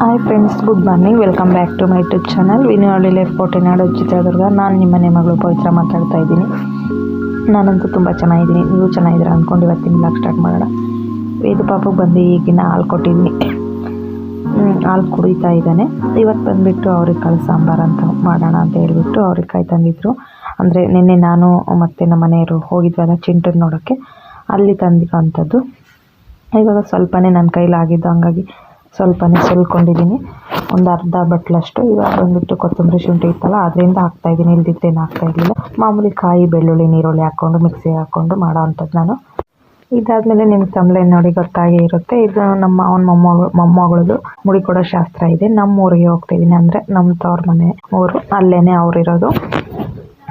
Hi friends good morning welcome back to my YouTube channel ವಿನಿವಾಳಿ life ಕೋಟೆನಾಡು ಚಿತ್ರದುರ್ಗ ನಾನು ನಿಮ್ಮ ಮನೆ ಮಗಳು ಪವಿತ್ರ ಮಾತಾಡ್ತಾ ಇದ್ದೀನಿ. ನಾನಂತೂ ತುಂಬ ಚೆನ್ನಾಗಿದ್ದೀನಿ. ನೀವು ಚೆನ್ನಾಗಿದ್ದೀರಾ ಅಂದ್ಕೊಂಡು ಇವತ್ತಿನ ಬ್ಲಾಗ್ ಸ್ಟಾರ್ಟ್ ಮಾಡೋಣ. ವೇದು ಪಾಪಗೆ ಬಂದು ಈಗಿನ ಹಾಲು ಕೊಟ್ಟಿದ್ದೀನಿ ಹಾಲು ಕುಡಿತಾ ಇದ್ದಾನೆ. ಇವತ್ತು ಬಂದುಬಿಟ್ಟು ಅವ್ರಿಕಾಳು ಸಾಂಬಾರು ಅಂತ ಮಾಡೋಣ ಅಂತ ಹೇಳಿಬಿಟ್ಟು ಅವ್ರಿಗೆ ಕಾಯಿ ತಂದಿದ್ರು. ಅಂದರೆ ನಿನ್ನೆ ನಾನು ಮತ್ತು ನಮ್ಮ ಮನೆಯವರು ಹೋಗಿದ್ವಲ್ಲ ಚಿಂಟನ್ ನೋಡೋಕ್ಕೆ. ಅಲ್ಲಿ ತಂದಿರೋಂಥದ್ದು ಇವಾಗ ಸ್ವಲ್ಪನೇ ನನ್ನ ಕೈಲಾಗಿದ್ದು. ಹಂಗಾಗಿ ಸ್ವಲ್ಪನೇ ಸುಲ್ಕೊಂಡಿದ್ದೀನಿ. ಒಂದು ಅರ್ಧ ಬಟ್ಲಷ್ಟು. ಇವಾಗ ಬಂದ್ಬಿಟ್ಟು ಕೊತ್ತಂಬರಿ ಶುಂಠಿ ಇತ್ತಲ್ಲ, ಅದರಿಂದ ಹಾಕ್ತಾಯಿದ್ದೀನಿ ಇಲ್ದಿದ್ದೇನು ಹಾಕ್ತಾ ಇರಲಿಲ್ಲ. ಮಾಮೂಲಿ ಕಾಯಿ, ಬೆಳ್ಳುಳ್ಳಿ, ನೀರುಳ್ಳಿ ಹಾಕ್ಕೊಂಡು ಮಿಕ್ಸಿಗೆ ಹಾಕ್ಕೊಂಡು ಮಾಡೋ ಅಂಥದ್ದು ನಾನು. ಇದಾದಮೇಲೆ ನಿಮ್ಗೆ ತಮ್ಲೆ ನೋಡಿ ಗೊತ್ತಾಗೇ ಇರುತ್ತೆ. ಇದು ನಮ್ಮ ಅವನ ಮೊಮ್ಮ ಮೊಮ್ಮಗಳದು ಮುಡಿ ಕೊಡೋ ಶಾಸ್ತ್ರ ಇದೆ. ನಮ್ಮ ಊರಿಗೆ ಹೋಗ್ತಾಯಿದ್ದೀನಿ ಅಂದರೆ ನಮ್ಮ ತವ್ರ ಮನೆ ಊರು. ಅಲ್ಲೇ ಅವ್ರಿರೋದು.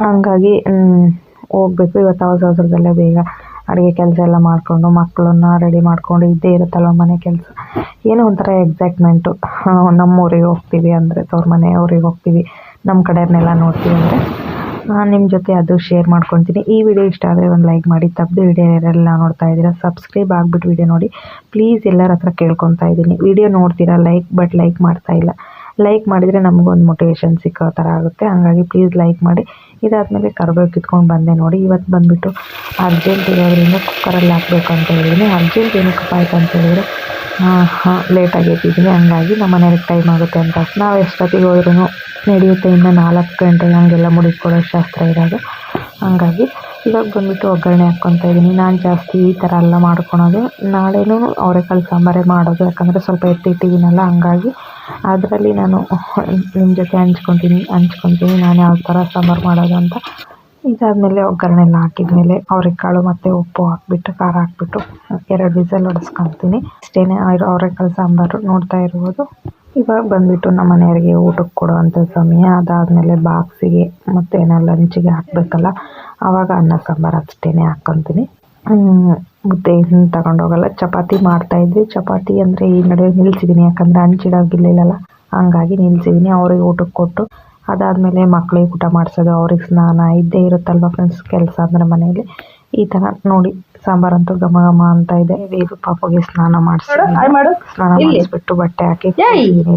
ಹಂಗಾಗಿ ಹೋಗ್ಬೇಕು. ಇವತ್ತು ಅವಸರ ಅವಸರದಲ್ಲೇ ಬೇಗ ಅಡುಗೆ ಕೆಲಸ ಎಲ್ಲ ಮಾಡಿಕೊಂಡು ಮಕ್ಕಳನ್ನ ರೆಡಿ ಮಾಡ್ಕೊಂಡು ಇದ್ದೇ ಇರುತ್ತಲ್ವ ಮನೆ ಕೆಲಸ? ಏನೋ ಒಂಥರ ಎಕ್ಸೈಟ್ಮೆಂಟು ನಮ್ಮ ಊರಿಗೆ ಹೋಗ್ತೀವಿ ಅಂದರೆ, ತವ್ರ ಮನೆ ಊರಿಗೆ ಹೋಗ್ತೀವಿ. ನಮ್ಮ ಕಡೆಯವ್ರನ್ನೆಲ್ಲ ನೋಡ್ತೀವಿ ಅಂದರೆ ನಿಮ್ಮ ಜೊತೆ ಅದು ಶೇರ್ ಮಾಡ್ಕೊತೀನಿ. ಈ ವಿಡಿಯೋ ಇಷ್ಟ ಆದರೆ ಒಂದು ಲೈಕ್ ಮಾಡಿ. ತಪ್ಪದೆ ವಿಡಿಯೋ ಯಾರೆಲ್ಲ ನೋಡ್ತಾ ಇದ್ದೀರಾ ಸಬ್ಸ್ಕ್ರೈಬ್ ಆಗಿಬಿಟ್ಟು ವಿಡಿಯೋ ನೋಡಿ. ಪ್ಲೀಸ್ ಎಲ್ಲರ ಹತ್ರ ಕೇಳ್ಕೊತಾ ಇದ್ದೀನಿ ವಿಡಿಯೋ ನೋಡ್ತೀರಾ ಲೈಕ್ ಬಟ್ ಲೈಕ್ ಮಾಡ್ತಾ ಇಲ್ಲ. ಲೈಕ್ ಮಾಡಿದರೆ ನಮಗೊಂದು ಮೋಟಿವೇಶನ್ ಸಿಕ್ಕೋ ಥರ ಆಗುತ್ತೆ. ಹಾಗಾಗಿ ಪ್ಲೀಸ್ ಲೈಕ್ ಮಾಡಿ. ಇದಾದಮೇಲೆ ಕರ್ಬೇವು ಕಿತ್ಕೊಂಡು ಬಂದೆ ನೋಡಿ. ಇವತ್ತು ಬಂದುಬಿಟ್ಟು ಅರ್ಜೆಂಟ್ ಇರೋದ್ರಿಂದ ಕುಕ್ಕರಲ್ಲಿ ಹಾಕ್ಬೇಕು ಅಂತ ಹೇಳಿದ್ದೀನಿ ಅರ್ಜೆಂಟ್ ಏನಕ್ಕಪ್ಪ ಆಯ್ತು ಅಂತ ಹೇಳಿದರೆ ಲೇಟಾಗಿ ಎದ್ದಿದ್ದೀನಿ ಹಂಗಾಗಿ ನಮ್ಮ ಮನೆಯವ್ರಿಗೆ ಟೈಮ್ ಆಗುತ್ತೆ ಅಂತ. ನಾವು ಎಷ್ಟೊತ್ತಿಗೆ ಹೋದ್ರೂ ನಡೆಯುತ್ತೆ ಇನ್ನು ನಾಲ್ಕು ಗಂಟೆ ಹಂಗೆಲ್ಲ ಮುಡಿಸ್ಕೊಡೋ ಶಾಸ್ತ್ರ ಇರೋದು. ಹಂಗಾಗಿ ಇವಾಗ ಬಂದ್ಬಿಟ್ಟು ಒಗ್ಗರಣೆ ಹಾಕ್ಕೊತಾ ಇದ್ದೀನಿ ನಾನು ಜಾಸ್ತಿ ಈ ಥರ ಎಲ್ಲ ಮಾಡ್ಕೊಳೋದು. ನಾಳೆನೂ ಅವರೆಕಾಳು ಸಾಂಬಾರೇ ಮಾಡೋದು. ಯಾಕಂದರೆ ಸ್ವಲ್ಪ ಎತ್ತಿಟ್ಟಿದ್ದೀನಲ್ಲ, ಹಂಗಾಗಿ ಅದರಲ್ಲಿ ನಾನು ನಿಮ್ಮ ಜೊತೆ ಹಂಚ್ಕೊತೀನಿ ಹಂಚ್ಕೊತೀನಿ. ನಾನು ಯಾವ ಥರ ಸಾಂಬಾರು ಮಾಡೋದು ಅಂತ ಇದಾದಮೇಲೆ ಒಗ್ಗರಣೆ ಎಲ್ಲ ಹಾಕಿದ್ಮೇಲೆ ಅವರೆಕಾಳು ಮತ್ತು ಉಪ್ಪು ಹಾಕ್ಬಿಟ್ಟು, ಖಾರ ಹಾಕ್ಬಿಟ್ಟು ಎರಡು ವಿಸಲ್ ಹೊಡೆಸ್ಕೊತೀನಿ. ಅಷ್ಟೇನೆ ಅವರೆಕಾಳು ಸಾಂಬಾರು ನೋಡ್ತಾ ಇರ್ಬೋದು. ಇವಾಗ ಬಂದುಬಿಟ್ಟು ನಮ್ಮ ಮನೆಯವರಿಗೆ ಊಟಕ್ಕೆ ಕೊಡುವಂಥ ಸಮಯ. ಅದಾದಮೇಲೆ ಬಾಕ್ಸಿಗೆ ಮತ್ತು ಏನೋ ಲಂಚಿಗೆ ಹಾಕಬೇಕಲ್ಲ ಆವಾಗ ಅನ್ನ ಸಾಂಬಾರು ಅಷ್ಟೇ ಹಾಕ್ಕೊತೀನಿ ಮುದ್ದೆ ಏನು ತಗೊಂಡೋಗಲ್ಲ. ಚಪಾತಿ ಮಾಡ್ತಾಯಿದ್ವಿ ಚಪಾತಿ ಅಂದರೆ ಈ ನಡುವೆ ನಿಲ್ಸಿದ್ದೀನಿ ಯಾಕಂದರೆ ಹಂಚಿಡೋಗಿರ್ಲಿಲ್ಲಲ್ಲ ಹಂಗಾಗಿ ನಿಲ್ಸಿದ್ದೀನಿ ಅವ್ರಿಗೆ ಊಟಕ್ಕೆ ಕೊಟ್ಟು. ಅದಾದಮೇಲೆ ಮಕ್ಕಳಿಗೆ ಊಟ ಮಾಡಿಸೋದು. ಅವ್ರಿಗೆ ಸ್ನಾನ ಇದ್ದೇ ಇರುತ್ತಲ್ವ ಫ್ರೆಂಡ್ಸ್ ಕೆಲಸ ಅಂದರೆ ಮನೆಯಲ್ಲಿ. ಈ ಥರ ನೋಡಿ ಸಾಂಬಾರಂತೂ ಘಮ ಘಮ ಅಂತ ಇದೆ. ಇದು ಪಾಪಗೆ ಸ್ನಾನ ಮಾಡಿಸಿ ಸ್ನಾನ ಮಾಡಿಸ್ಬಿಟ್ಟು ಬಟ್ಟೆ ಹಾಕಿ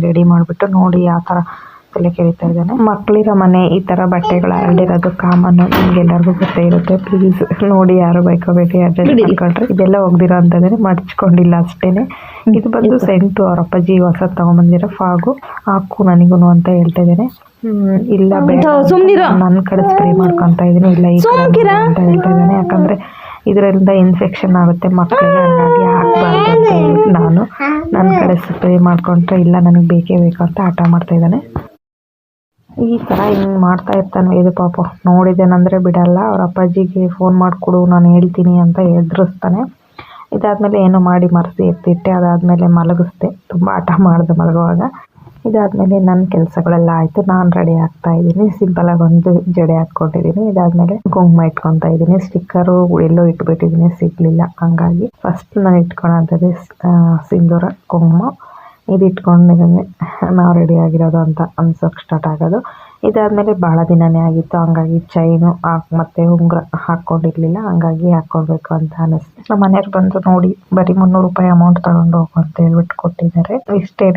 ರೆಡಿ ಮಾಡಿಬಿಟ್ಟು ನೋಡಿ ಯಾವ ಥರ ತಲೆ ಕೇಳ್ತಾ ಇದ್ದಾನೆ. ಮಕ್ಕಳಿರೋ ಮನೆ ಈ ಥರ ಬಟ್ಟೆಗಳು ಹರಡಿರೋದು ಕಾಮನ್ ನಿಮ್ಗೆಲ್ಲರಿಗೂ ಗೊತ್ತೇ ಇರುತ್ತೆ. ಪ್ಲೀಸ್ ನೋಡಿ ಯಾರು ಬೈಕೋಬೇಡಿ ಅಡ್ಜಸ್ಟ್ ಮಾಡ್ಕೊಂಡ್ರೆ ಇದೆಲ್ಲ ಹೋಗ್ದಿರೋ ಅಂತಂದ್ರೆ ಮಡಚ್ಕೊಂಡಿಲ್ಲ ಅಷ್ಟೇನೆ. ಇದು ಬಂದು ಸೆಂಟು ಅವ್ರ ಅಪ್ಪಾಜಿ ಹೊಸ ತಗೊಂಬಂದಿರೋ ಫಾಗು. ಹಾಕು ನನಗೂ ಅಂತ ಹೇಳ್ತಾ ಇದ್ದೇನೆ. ಇಲ್ಲ ಬೇಡ. ನನ್ನ ಕಡೆ ಸ್ಪ್ರೇ ಮಾಡ್ಕೊಂತ ಇದೀನಿ. ಇಲ್ಲ ಈ ಅಂತ ಹೇಳ್ತಾ ಇದ್ದಾನೆ. ಯಾಕಂದ್ರೆ ಇದರಿಂದ ಇನ್ಫೆಕ್ಷನ್ ಆಗುತ್ತೆ. ಮಕ್ಕಳಿಗೆ ಹಂಗಾಗಿ ಹಾಕ್ಬಾರ್ದು ಅಂತ ನಾನು ನನ್ನ ಕಡೆ ಸ್ಪ್ರೇ ಮಾಡ್ಕೊಂಡ್ರೆ ಇಲ್ಲ ನನಗೆ ಬೇಕೇ ಬೇಕು ಅಂತ ಹಠ ಮಾಡ್ತಾ ಇದ್ದಾನೆ. ಈ ಥರ ಹಿಂಗೆ ಮಾಡ್ತಾ ಇರ್ತಾನೆ ಇದು ಪಾಪ. ನೋಡಿದ್ದೇನೆಂದರೆ ಬಿಡಲ್ಲ, ಅವ್ರ ಅಪ್ಪಾಜಿಗೆ ಫೋನ್ ಮಾಡಿಕೊಡು, ನಾನು ಹೇಳ್ತೀನಿ ಅಂತ ಎದುರಿಸ್ತಾನೆ ಇದಾದ್ಮೇಲೆ ಏನೋ ಮಾಡಿ ಮರೆಸಿ ಎತ್ತಿಟ್ಟೆ, ಅದಾದ್ಮೇಲೆ ಮಲಗಿಸ್ದೆ. ತುಂಬ ಆಟ ಮಾಡಿದೆ ಮಲಗುವಾಗ. ಇದಾದಮೇಲೆ ನನ್ನ ಕೆಲಸಗಳೆಲ್ಲ ಆಯಿತು, ನಾನು ರೆಡಿ ಆಗ್ತಾ ಇದ್ದೀನಿ. ಸಿಂಪಲಾಗಿ ಒಂದು ಜಡೆ ಹಾಕ್ಕೊಂಡಿದ್ದೀನಿ. ಇದಾದಮೇಲೆ ಕುಂಕುಮ ಇಟ್ಕೊತಾ ಇದ್ದೀನಿ. ಸ್ಟಿಕ್ಕರು ಎಲ್ಲೋ ಇಟ್ಬಿಟ್ಟಿದ್ದೀನಿ, ಸಿಗಲಿಲ್ಲ. ಹಂಗಾಗಿ ಫಸ್ಟ್ ನಾನು ಇಟ್ಕೊಳಂಥದ್ದೇ ಸಿಂಧೂರ ಕುಂಕುಮ. ಇದು ಇಟ್ಕೊಂಡಿದ್ದೀನಿ ನಾವು ರೆಡಿ ಆಗಿರೋದು ಅಂತ ಅನ್ಸೋಕೆ ಸ್ಟಾರ್ಟ್ ಆಗೋದು. ಇದಾದಮೇಲೆ ಭಾಳ ದಿನನೇ ಆಗಿತ್ತು, ಹಂಗಾಗಿ ಚೈನು ಹಾಕಿ ಮತ್ತು ಉಂಗುರ ಹಾಕ್ಕೊಂಡಿರ್ಲಿಲ್ಲ ಹಂಗಾಗಿ ಹಾಕ್ಕೊಳ್ಬೇಕು ಅಂತ ಅನಿಸ್ತು. ನಮ್ಮ ಮನೆಯವ್ರು ಬಂದು ನೋಡಿ, ಬರೀ ಮುನ್ನೂರು ರೂಪಾಯಿ ಅಮೌಂಟ್ ತಗೊಂಡು ಹೋಗು ಅಂತ ಹೇಳ್ಬಿಟ್ಟು ಕೊಟ್ಟಿದ್ದಾರೆ. ಇಷ್ಟೇ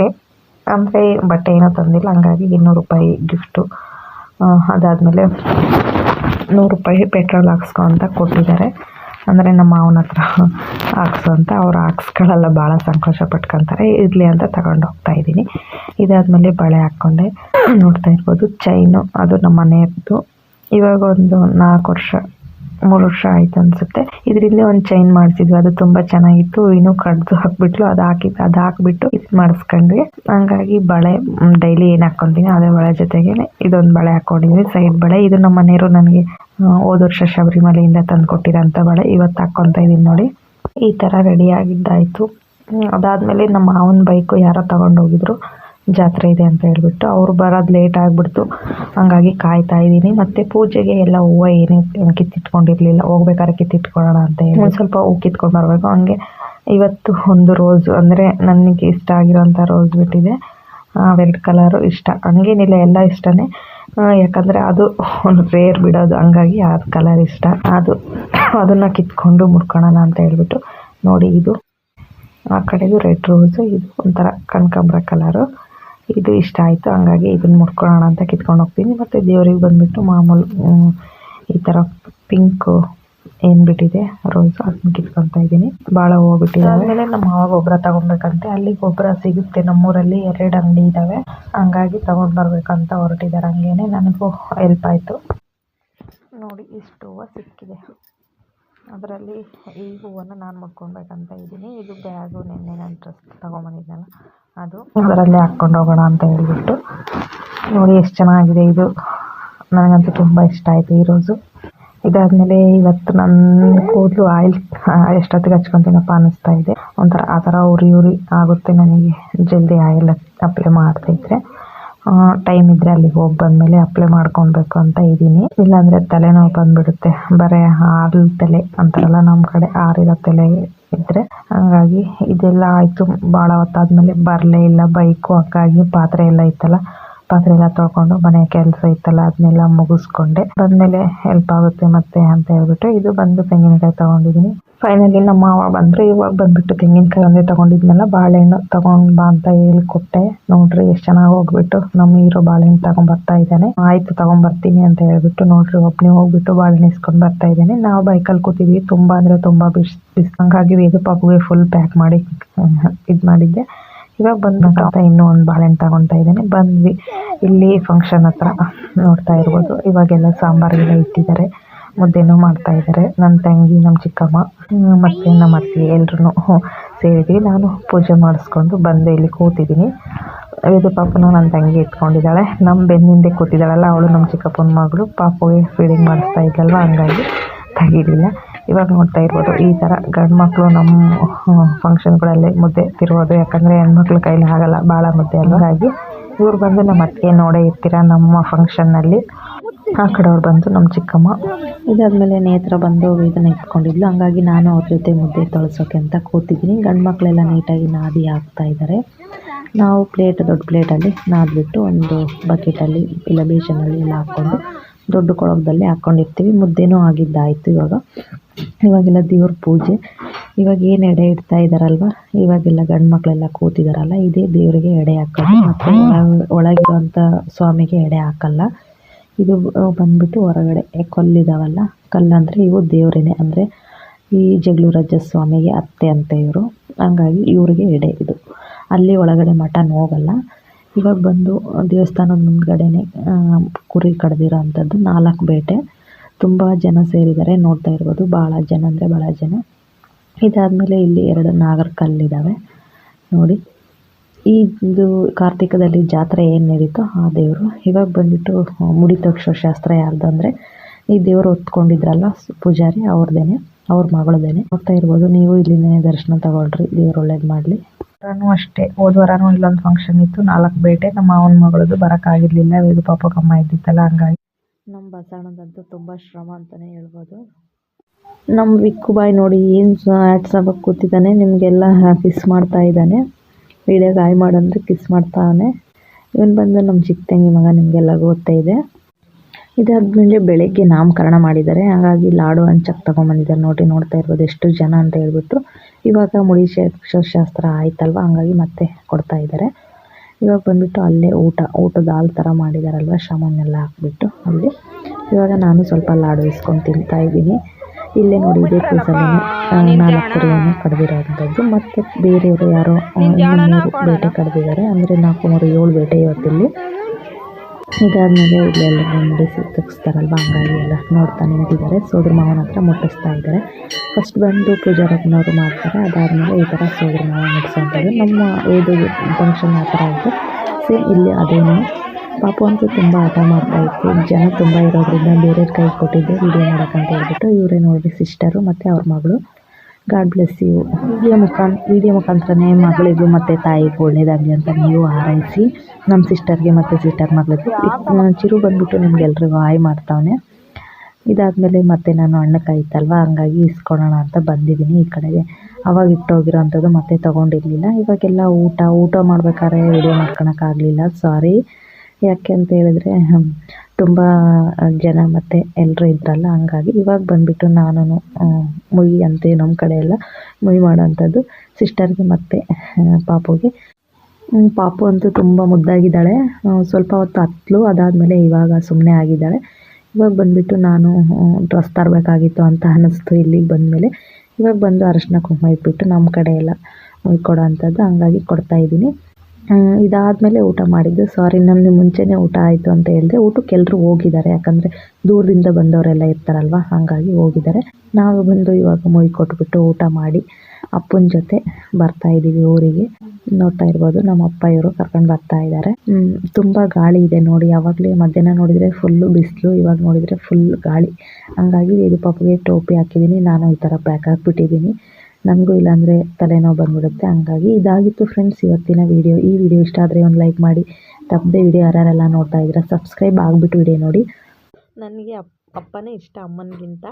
ಅಂದರೆ ಬಟ್ಟೆ ಏನೂ ತಂದಿಲ್ಲ, ಹಂಗಾಗಿ ಇನ್ನೂರು ರೂಪಾಯಿ ಗಿಫ್ಟು ಅದಾದಮೇಲೆ ನೂರು ರೂಪಾಯಿ ಪೆಟ್ರೋಲ್ ಹಾಕ್ಸ್ಕೊ ಅಂತ ಕೊಟ್ಟಿದ್ದಾರೆ. ಅಂದರೆ ನಮ್ಮ ಮಾವನ ಹತ್ರ ಹಾಕ್ಸು ಅಂತ ಅವ್ರು ಹಾಕ್ಸ್ಗಳೆಲ್ಲ ಭಾಳ ಸಂತೋಷ ಪಟ್ಕೊತಾರೆ. ಇರಲಿ ಅಂತ ತಗೊಂಡು ಹೋಗ್ತಾ ಇದ್ದೀನಿ. ಇದಾದಮೇಲೆ ಬಳೆ ಹಾಕ್ಕೊಂಡೆ. ನೋಡ್ತಾ ಇರ್ಬೋದು ಚೈನು ಅದು ನಮ್ಮ ಮನೆಯದ್ದು ಇವಾಗ ಒಂದು ನಾಲ್ಕು ವರ್ಷ ಮೂರು ವರ್ಷ ಆಯ್ತು ಅನ್ಸುತ್ತೆ. ಇದರಿಂದ ಒಂದು ಚೈನ್ ಮಾಡಿಸಿದ್ವಿ. ಅದು ತುಂಬ ಚೆನ್ನಾಗಿತ್ತು. ಇನ್ನೂ ಕಡ್ದು ಹಾಕ್ಬಿಟ್ಲು. ಅದು ಹಾಕಿ ಅದು ಹಾಕ್ಬಿಟ್ಟು ಇದು ಮಾಡಿಸ್ಕೊಂಡ್ವಿ. ಹಂಗಾಗಿ ಬಳೆ ಡೈಲಿ ಏನು ಹಾಕ್ಕೊಂತೀನಿ ಅದೇ ಬಳೆ ಜೊತೆಗೆ ಇದೊಂದು ಬಳೆ ಹಾಕ್ಕೊಂಡಿದ್ವಿ ಸೈಡ್ ಬಳೆ. ಇದು ನಮ್ಮ ಮನೆಯವರು ನನಗೆ ಹೋದ ವರ್ಷ ಶಬರಿಮಲೆಯಿಂದ ತಂದು ಕೊಟ್ಟಿರೋಂಥ ಬಳೆ. ಇವತ್ತು ಹಾಕ್ಕೊತಾ ಇದೀನಿ ನೋಡಿ. ಈ ಥರ ರೆಡಿ ಆಗಿದ್ದಾಯಿತು. ಅದಾದಮೇಲೆ ನಮ್ಮ ಮಾವನ ಬೈಕು ಯಾರೋ ತಗೊಂಡು ಹೋಗಿದ್ರು. ಜಾತ್ರೆ ಇದೆ ಅಂತ ಹೇಳ್ಬಿಟ್ಟು ಅವ್ರು ಬರೋದು ಲೇಟ್ ಆಗಿಬಿಡ್ತು. ಹಂಗಾಗಿ ಕಾಯ್ತಾ ಇದ್ದೀನಿ. ಮತ್ತು ಪೂಜೆಗೆ ಎಲ್ಲ ಹೂವು ಏನೇ ಕಿತ್ತಿಟ್ಕೊಂಡಿರಲಿಲ್ಲ. ಹೋಗ್ಬೇಕಾದ್ರೆ ಕಿತ್ತಿಟ್ಕೊಳ್ಳೋಣ ಅಂತ ಹೇಳಿ. ಸ್ವಲ್ಪ ಹೂ ಕಿತ್ಕೊಂಡು ಬರಬೇಕು. ಹಂಗೆ ಇವತ್ತು ಒಂದು ರೋಸು ಅಂದರೆ ನನಗೆ ಇಷ್ಟ ಆಗಿರೋಂಥ ರೋಸ್ ಬಿಟ್ಟಿದೆ. ರೆಡ್ ಕಲರು ಇಷ್ಟ. ಹಂಗೇನಿಲ್ಲ, ಎಲ್ಲ ಇಷ್ಟನೇ. ಯಾಕಂದರೆ ಅದು ಒಂದು ರೇರ್ ಬಿಡೋದು. ಹಂಗಾಗಿ ಆ ಕಲರ್ ಇಷ್ಟ. ಅದು, ಅದನ್ನು ಕಿತ್ಕೊಂಡು ಮುಡ್ಕೊಳ್ಳೋಣ ಅಂತ ಹೇಳ್ಬಿಟ್ಟು ನೋಡಿ ಇದು. ಆ ಕಡೆದು ರೆಡ್ ರೋಸು ಇದು ಒಂಥರ ಕನಕಾಂಬ್ರ ಕಲರು ಇದು ಇಷ್ಟ ಆಯಿತು, ಹಂಗಾಗಿ ಇದನ್ನು ಮುಡ್ಕೊಳ್ಳೋಣ ಅಂತ ಕಿತ್ಕೊಂಡು ಹೋಗ್ತೀನಿ. ಮತ್ತು ದೇವ್ರಿಗೆ ಬಂದುಬಿಟ್ಟು ಮಾಮೂಲು ಈ ಥರ ಪಿಂಕು ಏನು ಬಿಟ್ಟಿದೆ ರೋಸ್ ಅದನ್ನ ಕಿತ್ಕೊತಾ ಇದ್ದೀನಿ. ಭಾಳ ಹೋಗ್ಬಿಟ್ಟಿದೆ ಆಮೇಲೆ ನಮ್ಮ ಮಾವ ಗೊಬ್ಬರ ತಗೊಬೇಕಂತೆ ಅಲ್ಲಿ ಗೊಬ್ಬರ ಸಿಗುತ್ತೆ, ನಮ್ಮೂರಲ್ಲಿ ಎರಡು ಅಂಗಡಿ ಇದ್ದಾವೆ ಹಂಗಾಗಿ ತಗೊಂಡು ಬರಬೇಕಂತ ಹೊರಟಿದ್ದಾರೆ. ಹಂಗೇನೆ ನನಗೂ ಹೆಲ್ಪ್ ಆಯಿತು. ನೋಡಿ ಇಷ್ಟು ಹೂವು ಸಿಕ್ಕಿದೆ. ಅದರಲ್ಲಿ ಈ ಹೂವನ್ನು ನಾನು ಮುಡ್ಕೊಬೇಕಂತ ಇದ್ದೀನಿ. ಇದು ಬ್ಯಾಗು, ನಿನ್ನೆ ನಾನು ಡ್ರೆಸ್ ಅದು ಅದರಲ್ಲಿ ಹಾಕ್ಕೊಂಡು ಹೋಗೋಣ ಅಂತ ಹೇಳ್ಬಿಟ್ಟು. ನೋಡಿ ಎಷ್ಟು ಚೆನ್ನಾಗಿದೆ ಇದು. ನನಗಂತೂ ತುಂಬ ಇಷ್ಟ ಆಯಿತು ಈ ರೋಸು. ಇದಾದಮೇಲೆ ಇವತ್ತು ನನ್ನ ಕೂದಲು ಆಯಿಲ್ ಎಷ್ಟೊತ್ತಿಗೆ ಹಚ್ಕೊತೀನಪ್ಪ ಅನ್ನಿಸ್ತಾ ಇದೆ. ಒಂಥರ ಆ ಥರ ಉರಿ ಉರಿ ಆಗುತ್ತೆ ನನಗೆ. ಜಲ್ದಿ ಆಯಿಲ್ ಅಪ್ಲೈ ಮಾಡ್ತಿದ್ರೆ ಟೈಮ್ ಇದ್ರೆ ಅಲ್ಲಿಗೆ ಹೋಗಿ ಬಂದಮೇಲೆ ಅಪ್ಲೈ ಮಾಡ್ಕೊಬೇಕು ಅಂತ ಇದ್ದೀನಿ. ಇಲ್ಲಾಂದರೆ ತಲೆನೋವು ಬಂದ್ಬಿಡುತ್ತೆ. ಬರೀ ಹಾಲು ತಲೆ ಅಂತಾರಲ್ಲ ನಮ್ಮ ಕಡೆ ಆರಿರೋ ತಲೆ ಇದ್ರೆ. ಹಂಗಾಗಿ ಇದೆಲ್ಲ ಆಯಿತು. ಬಹಳ ಹೊತ್ತಾದ್ಮೇಲೆ ಬರಲೇ ಇಲ್ಲ. ಬೈಕು ಹಂಗಾಗಿ ಪಾತ್ರೆ ಎಲ್ಲ ಇತ್ತಲ್ಲ ಪಾತ್ರೆ ಎಲ್ಲ ತೊಳ್ಕೊಂಡು ಮನೆ ಕೆಲಸ ಇತ್ತಲ್ಲ, ಅದನ್ನೆಲ್ಲ ಮುಗಿಸ್ಕೊಂಡೆ. ಬಂದ್ಮೇಲೆ ಹೆಲ್ಪ್ ಆಗುತ್ತೆ ಮತ್ತೆ ಅಂತ ಹೇಳ್ಬಿಟ್ಟು ಇದು ಬಂದು ತೆಂಗಿನಕಾಯಿ ತೊಗೊಂಡಿದ್ದೀನಿ. ಫೈನಲಿ ನಮ್ಮ ಮಾವ ಬಂದ್ರೆ, ಇವಾಗ ಬಂದ್ಬಿಟ್ಟು ತೆಂಗಿನಕಾಯಿ ಒಂದೇ ತಗೊಂಡಿದ್ನಲ್ಲ, ಬಾಳೆಹಣ್ಣು ತಗೊಂಡ್ ಬಾ ಅಂತ ಹೇಳ್ಕೊಟ್ಟೆ. ನೋಡ್ರಿ ಎಷ್ಟು ಚೆನ್ನಾಗಿ ಹೋಗ್ಬಿಟ್ಟು ನಮ್ಮ ಹೀರೋ ಬಾಳೆಹಣ್ಣು ತಗೊಂಬರ್ತಾ ಇದ್ದಾನೆ. ಆಯಿತು ಬರ್ತೀನಿ ಅಂತ ಹೇಳ್ಬಿಟ್ಟು ನೋಡ್ರಿ ಒಬ್ಬನೇ ಹೋಗ್ಬಿಟ್ಟು ಬಾಳೆಹಣ್ಣು ಇಸ್ಕೊಂಡು ಬರ್ತಾ ಇದ್ದಾನೆ. ನಾವು ಬೈಕಲ್ಲಿ ಕೂತಿದ್ವಿ, ತುಂಬಾ ಅಂದ್ರೆ ತುಂಬಾ ಬಿಸ್ ಬಿಸ್ ಹಂಗಾಗಿ ವೇದು ಪಾಪುಗೆ ಫುಲ್ ಪ್ಯಾಕ್ ಮಾಡಿ ಇದು ಮಾಡಿದ್ದೆ. ಇವಾಗ ಬಂದ್ಬಿಟ್ಟು ಇನ್ನೂ ಒಂದು ಬಾಳೆಹಣ್ಣು ತಗೊತಾ ಇದ್ದಾನೆ. ಬಂದ್ವಿ. ಇಲ್ಲಿ ಫಂಕ್ಷನ್ ಹತ್ರ ನೋಡ್ತಾ ಇರ್ಬೋದು. ಇವಾಗೆಲ್ಲ ಸಾಂಬಾರೆಲ್ಲ ಇಟ್ಟಿದ್ದಾರೆ. ಮುದ್ದೆನೂ ಮಾಡ್ತಾ ಇದ್ದಾರೆ. ನನ್ನ ತಂಗಿ ನಮ್ಮ ಚಿಕ್ಕಮ್ಮ ಮತ್ತು ಮತ್ತೆ ನಮ್ಮ ಅತ್ತೆ ಎಲ್ರೂ ಸೇರಿದ್ವಿ. ನಾನು ಪೂಜೆ ಮಾಡಿಸ್ಕೊಂಡು ಬಂದೆ. ಇಲ್ಲಿ ಕೂತಿದ್ದೀನಿ. ಇದು ಪಾಪನ ನನ್ನ ತಂಗಿ ಎತ್ಕೊಂಡಿದ್ದಾಳೆ. ನಮ್ಮ ಬೆನ್ನಿಂದೆ ಕೂತಿದ್ದಾಳಲ್ಲ, ಅವಳು ನಮ್ಮ ಚಿಕ್ಕಪ್ಪನ ಮಗಳು. ಪಾಪುಗೆ ಫೀಡಿಂಗ್ ಮಾಡಿಸ್ತಾ ಇದ್ದಲ್ವ ಹಂಗಾಗಿ ತೆಗೀಲಿಲ್ಲ. ಇವಾಗ ನೋಡ್ತಾ ಇರ್ಬೋದು, ಈ ಥರ ಗಂಡು ಮಕ್ಕಳು ನಮ್ಮ ಫಂಕ್ಷನ್ಗಳಲ್ಲಿ ಮುದ್ದೆ ತಿರುವುದು ಯಾಕಂದರೆ ಹೆಣ್ಮಕ್ಳ ಕೈಲಿ ಆಗಲ್ಲ ಭಾಳ ಮುದ್ದೆ ಹಾಗಾಗಿ ಇವ್ರು ಬಂದು ನಮ್ಮ ಅತ್ತಿಗೆ ನೋಡೇ ಇರ್ತೀರ, ನಮ್ಮ ಫಂಕ್ಷನ್ನಲ್ಲಿ ಆ ಕಡೆಯವ್ರು ಬಂದು ನಮ್ಮ ಚಿಕ್ಕಮ್ಮ. ಇದಾದಮೇಲೆ ನೇತ್ರ ಬಂದು ಇದನ್ನ ಇಟ್ಕೊಂಡಿದ್ಲು. ಹಂಗಾಗಿ ನಾನು ಅವ್ರ ಜೊತೆ ಮುದ್ದೆ ತೊಳಸೋಕೆ ಅಂತ ಕೂತಿದ್ದೀನಿ. ಗಂಡು ಮಕ್ಕಳೆಲ್ಲ ನೀಟಾಗಿ ನಾದಿ ಹಾಕ್ತಾ ಇದ್ದಾರೆ. ನಾವು ಪ್ಲೇಟ್ ದೊಡ್ಡ ಪ್ಲೇಟಲ್ಲಿ ನಾದ್ಬಿಟ್ಟು ಒಂದು ಬಕೆಟಲ್ಲಿ ಇಲ್ಲ ಬೇಷನಲ್ಲಿ ಎಲ್ಲ ಹಾಕ್ಕೊಂಡು ದೊಡ್ಡ ಕೊಳಗದಲ್ಲಿ ಹಾಕೊಂಡಿರ್ತೀವಿ. ಮುದ್ದೆನೂ ಆಗಿದ್ದಾಯಿತು ಇವಾಗ. ಇವಾಗೆಲ್ಲ ದೇವ್ರ ಪೂಜೆ. ಇವಾಗ ಏನು ಎಡೆ ಇಡ್ತಾ ಇದ್ದಾರಲ್ವ ಇವಾಗೆಲ್ಲ ಗಂಡು ಮಕ್ಕಳೆಲ್ಲ ಕೂತಿದಾರಲ್ಲ, ಇದೇ ದೇವರಿಗೆ ಎಡೆ ಹಾಕೋದು. ಮತ್ತು ಒಳ- ಒಳಗಿರುವಂಥ ಸ್ವಾಮಿಗೆ ಎಡೆ ಹಾಕಲ್ಲ. ಇದು ಬಂದ್ಬಿಟ್ಟು ಹೊರಗಡೆ ಕಲ್ಲಿದಾವಲ್ಲ. ಕಲ್ಲಂದರೆ ಇವು ದೇವರೇನೆ. ಅಂದರೆ ಈ ಜಗಳೂರಜ್ಜ ಸ್ವಾಮಿಗೆ ಅತ್ತೆ ಅಂತ ಇವರು. ಹಂಗಾಗಿ ಇವರಿಗೆ ಎಡೆ ಇದು. ಅಲ್ಲಿ ಒಳಗಡೆ ಮಟನ್ ಹೋಗಲ್ಲ. ಇವಾಗ ಬಂದು ದೇವಸ್ಥಾನದ ಮುಂದ್ಗಡೆನೆ ಕುರಿ ಕಡ್ದಿರೋ ಅಂಥದ್ದು ನಾಲ್ಕು ಬೇಟೆ. ತುಂಬಾ ಜನ ಸೇರಿದ್ದಾರೆ, ನೋಡ್ತಾ ಇರ್ಬೋದು. ಬಹಳ ಜನ ಅಂದ್ರೆ ಬಹಳ ಜನ. ಇದಾದ್ಮೇಲೆ ಇಲ್ಲಿ ಎರಡು ನಾಗರ ಇದಾವೆ ನೋಡಿ, ಇದು ಕಾರ್ತಿಕದಲ್ಲಿ ಜಾತ್ರೆ ಏನು ನಡೀತೋ ಆ ದೇವರು. ಇವಾಗ ಬಂದ್ಬಿಟ್ಟು ಮುಡಿ ತಗ್ಸೋ ಶಾಸ್ತ್ರ ಯಾರ್ದು ಅಂದ್ರೆ, ಈ ದೇವರು ಹೊತ್ಕೊಂಡಿದ್ರಲ್ಲ, ಪೂಜಾರಿ ಅವ್ರದ್ದೇನೆ ಅವ್ರ ಮಗಳದೇನೆ. ನೋಡ್ತಾ ಇರ್ಬೋದು, ನೀವು ಇಲ್ಲಿನೇ ದರ್ಶನ ತಗೊಳ್ರಿ, ದೇವ್ರು ಒಳ್ಳೇದು ಮಾಡಲಿ. ವಾರನೂ ಅಷ್ಟೇ. ಹೋದ ವಾರನು ಇಲ್ಲೊಂದು ಫಂಕ್ಷನ್ ಇತ್ತು. ನಾಲ್ಕು ಬೇಟೆ. ನಮ್ಮ ಮಾವನ ಮಗಳದು ಬರೋಕ್ಕಾಗಿರ್ಲಿಲ್ಲ ಇದು ಪಾಪ ಕಮ್ಮ ಇದ್ದಿತ್ತಲ್ಲ, ಹಂಗಾಗಿ. ನಮ್ಮ ಬಸವಣ್ಣದಂತೂ ತುಂಬಾ ಶ್ರಮ ಅಂತಾನೆ ಹೇಳ್ಬೋದು. ನಮ್ಮ ವಿಕ್ಕು ಬಾಯ್ ನೋಡಿ ಏನು ಆಗಿ ಕೂತಿದ್ದಾನೆ, ನಿಮಗೆಲ್ಲ ಕಿಸ್ ಮಾಡ್ತಾ ಇದ್ದಾನೆ. ವೀಡಿಯೋ ಹಾಯ್ ಮಾಡಂದ್ರೆ ಕಿಸ್ ಮಾಡ್ತಾನೆ ಇವನು ಬಂದು ನಮ್ಮ ಚಿಕ್ಕ ತಂಗಿ ಮಗ ನಿಮಗೆಲ್ಲ ಗೊತ್ತೇ ಇದೆ. ಇದಾದ್ಮೇಲೆ ಬೆಳಗ್ಗೆ ನಾಮಕರಣ ಮಾಡಿದ್ದಾರೆ. ಹಾಗಾಗಿ ಲಾಡು ಹಂಚಕ್ಕೆ ತೊಗೊಂಬಂದಿದ್ದಾರೆ. ನೋಡಿ, ನೋಡ್ತಾ ಇರ್ಬೋದು ಎಷ್ಟು ಜನ ಅಂತ ಹೇಳ್ಬಿಟ್ಟು. ಇವಾಗ ಮುಡಿ ಶಾಸ್ತ್ರ ಆಯ್ತಲ್ವ? ಹಂಗಾಗಿ ಮತ್ತೆ ಕೊಡ್ತಾ ಇದ್ದಾರೆ. ಇವಾಗ ಬಂದ್ಬಿಟ್ಟು ಅಲ್ಲೇ ಊಟ, ಊಟದ ಹಾಲ್ ಥರ ಮಾಡಿದಾರಲ್ವ? ಶಾಮನ್ನೆಲ್ಲ ಹಾಕ್ಬಿಟ್ಟು ಅಲ್ಲಿ. ಇವಾಗ ನಾನು ಸ್ವಲ್ಪ ಲಾಡು ಇಸ್ಕೊಂಡು ತಿಂತಾ ಇದ್ದೀನಿ. ಇಲ್ಲೇ ನೋಡಿ, ಇದೇ ಪ್ಲೇಸಲ್ಲಿ ನಾಲ್ಕು ಕುರಿಯನ್ನು ಕಡ್ದಿರೋವಂಥದ್ದು. ಮತ್ತು ಬೇರೆಯವರು ಯಾರೋ ಬೇಟೆ ಕಡ್ದಿದ್ದಾರೆ. ಅಂದರೆ ನಾಲ್ಕು ಮೂರು ಏಳು ಬೇಟೆ ಇವತ್ತಿಲ್ಲಿ ಇದಾದಮೇಲೆ ಇಲ್ಲೆಲ್ಲ ಮುಡಿಸಿ ತಗ್ಸ್ತಾರಲ್ವ, ಹಂಗಾಗಿ ಎಲ್ಲ ನೋಡ್ತಾ ನಿಂತಿದ್ದಾರೆ. ಸೋದ್ರ ಮಾವನ ಹತ್ರ ಮುಟ್ಟಿಸ್ತಾ ಇದ್ದಾರೆ. ಫಸ್ಟ್ ಬಂದು ಪೂಜಾರಪ್ಪನವರು ಮಾಡ್ತಾರೆ. ಅದಾದಮೇಲೆ ಈ ಥರ ಸೋದ್ರ ಮಾವ ಮುಟ್ಸೋಂಥದ್ದು ನಮ್ಮ ಇದು ಫಂಕ್ಷನ್ ಆ ಥರ ಇದೆ. ಸೇಮ್ ಇಲ್ಲಿ ಅದೇನು. ಪಾಪ ಅಂತೂ ತುಂಬ ಆಟ ಮಾಡ್ತಾ ಇತ್ತು. ಜನ ತುಂಬ ಇರೋದ್ರಿಂದ ಬೇರೆ ಕೈ ಕೊಟ್ಟಿದ್ದೆ ವಿಡಿಯೋ ಮಾಡೋಕ್ಕಂತ ಹೇಳ್ಬಿಟ್ಟು ಇವರೇ ನೋಡಿ ಸಿಸ್ಟರು ಮತ್ತು ಅವ್ರ ಮಗಳು. ಗಾಡ್ ಬ್ಲೆಸ್ ಯು ವಿಡಿಯೋ ಮುಖಾನ್ ವಿಡಿಯೋ ಮುಖಾಂತರನೇ ಮಗಳಿಗೂ ಮತ್ತು ತಾಯಿಗೂ ಒಳ್ಳೇದಾಗಲಿ ಅಂತ ನೀವು ಹಾರೈಸಿ ನಮ್ಮ ಸಿಸ್ಟರ್ಗೆ ಮತ್ತು ಸಿಸ್ಟರ್ ಮಗಳಿಗೂ. ಚಿರು ಬಂದ್ಬಿಟ್ಟು ನಿಮ್ಗೆಲ್ರಿಗೂ ಹಾಯ್ ಮಾಡ್ತಾವನೆ. ಇದಾದಮೇಲೆ ಮತ್ತೆ ನಾನು ಅಣ್ಣ ಕಾಯಿತಲ್ವ ಹಂಗಾಗಿ ಇಸ್ಕೊಳೋಣ ಅಂತ ಬಂದಿದ್ದೀನಿ ಈ ಕಡೆಗೆ. ಅವಾಗ ಇಟ್ಟೋಗಿರೋ ಅಂಥದ್ದು ಮತ್ತೆ ತೊಗೊಂಡಿರಲಿಲ್ಲ. ಇವಾಗೆಲ್ಲ ಊಟ ಊಟ ಮಾಡ್ಬೇಕಾದ್ರೆ ವಿಡಿಯೋ ಮಾಡ್ಕೊಳಕ್ಕಾಗಲಿಲ್ಲ. ಸಾರಿ ಯಾಕೆ ಅಂತ ಹೇಳಿದ್ರೆ ತುಂಬ ಜನ ಮತ್ತು ಎಲ್ಲರೂ ಇದ್ರಲ್ಲ, ಹಂಗಾಗಿ ಇವಾಗ ಬಂದುಬಿಟ್ಟು ನಾನು ಮುಯ್ಯಿ ಅಂತೀವಿ ನಮ್ಮ ಕಡೆ ಎಲ್ಲ ಮುಯಿ ಮಾಡೋವಂಥದ್ದು. ಸಿಸ್ಟರ್ಗೆ ಮತ್ತು ಪಾಪುಗೆ. ಪಾಪು ಅಂತೂ ತುಂಬ ಮುದ್ದಾಗಿದ್ದಾಳೆ. ಸ್ವಲ್ಪ ಹೊತ್ತು ಹತ್ತಲು ಅದಾದಮೇಲೆ ಇವಾಗ ಸುಮ್ಮನೆ ಆಗಿದ್ದಾಳೆ. ಇವಾಗ ಬಂದುಬಿಟ್ಟು ನಾನು ಡ್ರೆಸ್ ತರಬೇಕಾಗಿತ್ತು ಅಂತ ಅನ್ನಿಸ್ತು ಇಲ್ಲಿಗೆ ಬಂದಮೇಲೆ. ಇವಾಗ ಬಂದು ಅರಶಿನ ಕುಂಕುಮ ಇಟ್ಬಿಟ್ಟು ನಮ್ಮ ಕಡೆ ಎಲ್ಲ ಕೊಡೋ ಅಂಥದ್ದು ಹಂಗಾಗಿ ಕೊಡ್ತಾ ಇದ್ದೀನಿ. ಇದಾದಮೇಲೆ ಊಟ ಮಾಡಿದ್ದು. ಸಾರಿ ನಮಗೆ ಮುಂಚೆನೇ ಊಟ ಆಯಿತು ಅಂತ ಹೇಳಿದೆ. ಊಟಕ್ಕೆ ಎಲ್ಲರೂ ಹೋಗಿದ್ದಾರೆ. ಯಾಕಂದರೆ ದೂರದಿಂದ ಬಂದವರೆಲ್ಲ ಇರ್ತಾರಲ್ವ? ಹಾಗಾಗಿ ಹೋಗಿದ್ದಾರೆ. ನಾವು ಬಂದು ಇವಾಗ ಮೊಯ್ ಕೊಟ್ಬಿಟ್ಟು ಊಟ ಮಾಡಿ ಅಪ್ಪನ ಜೊತೆ ಬರ್ತಾ ಇದ್ದೀವಿ ಊರಿಗೆ. ನೋಡ್ತಾ ಇರ್ಬೋದು, ನಮ್ಮ ಅಪ್ಪ ಇವರು ಕರ್ಕೊಂಡು ಬರ್ತಾ ಇದ್ದಾರೆ. ತುಂಬ ಗಾಳಿ ಇದೆ ನೋಡಿ. ಯಾವಾಗಲೇ ಮಧ್ಯಾಹ್ನ ನೋಡಿದರೆ ಫುಲ್ಲು ಬಿಸಿಲು, ಇವಾಗ ನೋಡಿದರೆ ಫುಲ್ ಗಾಳಿ. ಹಂಗಾಗಿ ಇದು ಪಾಪಗೆ ಟೋಪಿ ಹಾಕಿದ್ದೀನಿ. ನಾನು ಈ ಥರ ಪ್ಯಾಕ್ ಹಾಕ್ಬಿಟ್ಟಿದ್ದೀನಿ. ನನಗೂ ಇಲ್ಲಾಂದರೆ ತಲೆನೋವು ಬಂದ್ಬಿಡುತ್ತೆ. ಹಂಗಾಗಿ ಇದಾಗಿತ್ತು ಫ್ರೆಂಡ್ಸ್ ಇವತ್ತಿನ ವಿಡಿಯೋ ಈ ವಿಡಿಯೋ ಇಷ್ಟ ಆದರೆ ಒಂದು ಲೈಕ್ ಮಾಡಿ. ತಪ್ಪದೆ ವಿಡಿಯೋ ಯಾರ್ಯಾರೆಲ್ಲ ನೋಡ್ತಾ ಇದ್ದೀರಾ ಸಬ್ಸ್ಕ್ರೈಬ್ ಆಗಿಬಿಟ್ಟು ವಿಡಿಯೋ ನೋಡಿ. ನನಗೆ ಅಪ್ಪನೇ ಇಷ್ಟ ಅಮ್ಮನಿಗಿಂತ.